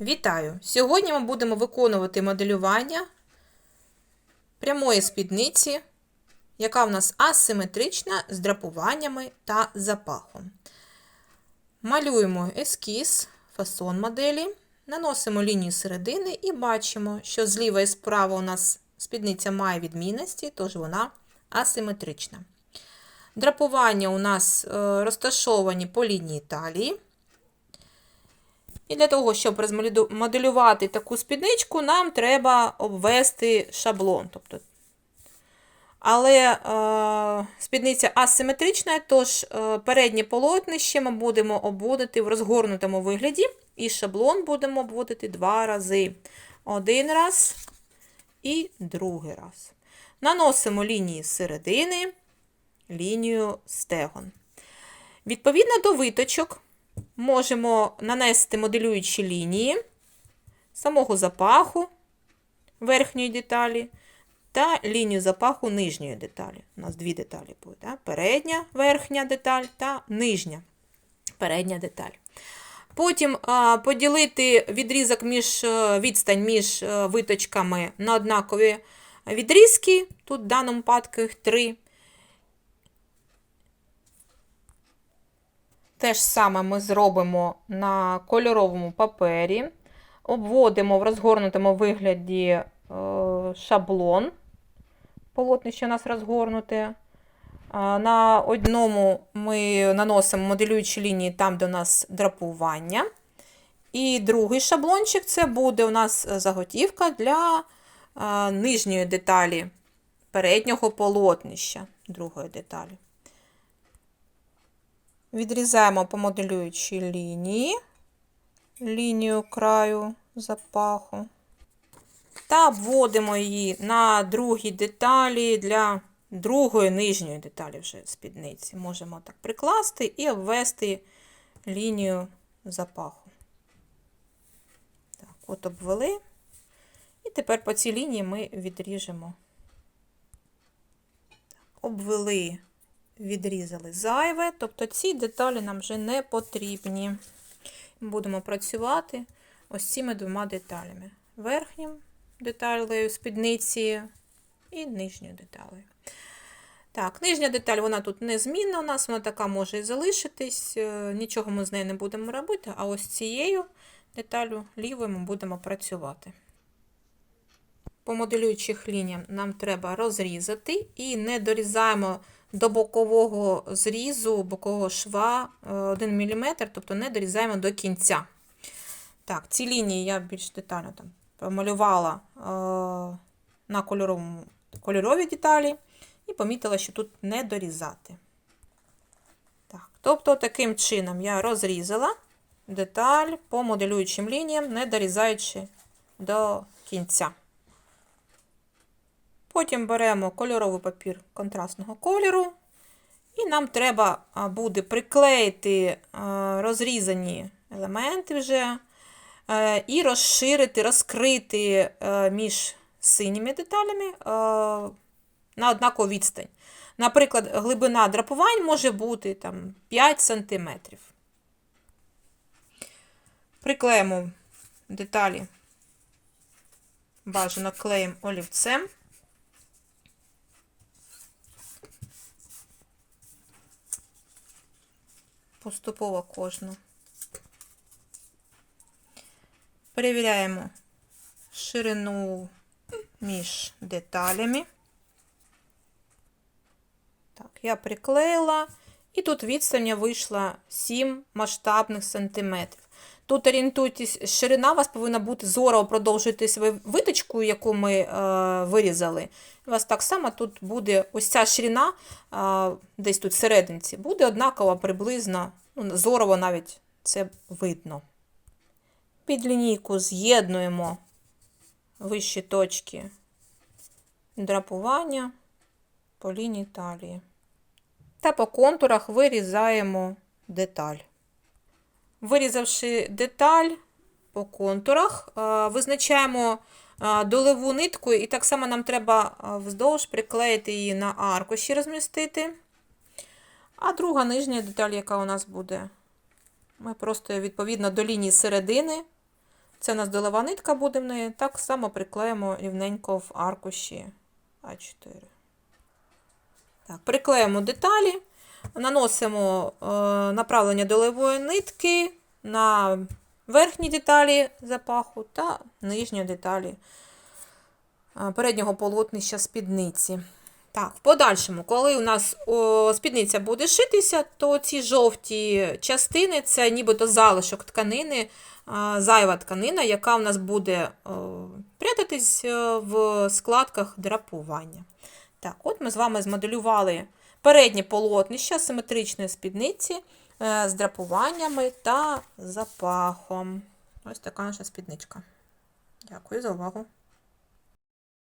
Вітаю! Сьогодні ми будемо виконувати моделювання прямої спідниці, яка в нас асиметрична з драпуваннями та запахом. Малюємо ескіз, фасон моделі, наносимо лінію середини і бачимо, що зліва і справа у нас спідниця має відмінності, тож вона асиметрична. Драпування у нас е, розташовані по лінії талії. І для того, щоб розмоделювати таку спідничку, нам треба обвести шаблон. Тобто, але е, спідниця асиметрична, тож е, переднє полотнище ми будемо обводити в розгорнутому вигляді, і шаблон будемо обводити два рази. Один раз і другий раз. Наносимо лінії середини, лінію стегон. Відповідно до виточок можемо нанести моделюючі лінії самого запаху верхньої деталі та лінію запаху нижньої деталі. У нас дві деталі будуть. Да? Передня верхня деталь та нижня передня деталь. Потім поділити відрізок між відстань між виточками на однакові відрізки, тут в даному випадку їх три. Те ж саме ми зробимо на кольоровому папері, обводимо в розгорнутому вигляді е, шаблон, полотнище у нас розгорнуте. На одному ми наносимо моделюючі лінії там, де у нас драпування. І другий шаблончик це буде у нас заготівка для е, нижньої деталі переднього полотнища другої деталі. Відрізаємо по моделюючій лінії, лінію краю запаху. Та вводимо її на другі деталі для другої нижньої деталі вже спідниці. Можемо так прикласти і обвести лінію запаху. Так, от обвели. І тепер по цій лінії ми відріжемо. Обвели відрізали зайве, тобто ці деталі нам вже не потрібні. Будемо працювати ось цими двома деталями: верхнім деталею спідниці і нижньою деталею. Так, нижня деталь, вона тут незмінна у нас, вона така може і залишитись, е, нічого ми з нею не будемо робити, а ось цією деталю лівою ми будемо працювати. По моделюючих лініям нам треба розрізати і не дорізаємо до бокового зрізу, бокового шва 1 мм, тобто не дорізаємо до кінця. Так, ці лінії я більш детально там помалювала е, на кольорові деталі і помітила, що тут не дорізати. Так, Тобто, таким чином я розрізала деталь по моделюючим лініям, не дорізаючи до кінця. Потім беремо кольоровий папір контрастного кольору, і нам треба буде приклеїти розрізані елементи вже, е, і розширити, розкрити е, між синіми деталями е, на однакову відстань. Наприклад, глибина драпувань може бути там, 5 см. Приклеїмо деталі бажано клеєм олівцем. Поступово кожну. Перевіряємо ширину між деталями. Так, я приклеїла, і тут відстань вийшла 7 масштабних сантиметрів. Тут орієнтуйтесь, ширина у вас повинна бути зорово продовжуйте свою виточку, яку ми е, вирізали. У вас так само тут буде ось ця ширина, е, десь тут серединці, буде однакова приблизно, зорово навіть це видно. Під лінійку з'єднуємо вищі точки драпування по лінії талії. Та по контурах вирізаємо деталь. Вирізавши деталь по контурах, визначаємо долеву нитку, і так само нам треба вздовж приклеїти її на аркуші розмістити. А друга нижня деталь, яка у нас буде, ми просто відповідно до лінії середини Це у нас долова нитка буде в неї. Так само приклеїмо рівненько в аркуші А4. Так, приклеїмо деталі, наносимо е, направлення долевої нитки на верхні деталі запаху та нижні деталі е, переднього полотнища спідниці. Так, в подальшому, коли у нас о, спідниця буде шитися, то ці жовті частини це нібито залишок тканини, зайва тканина, яка у нас буде о, прятатись е, в складках драпування. Так, от ми з вами змоделювали переднє полотнище симетричної спідниці е, з драпуваннями та запахом. Ось така наша спідничка. Дякую за увагу.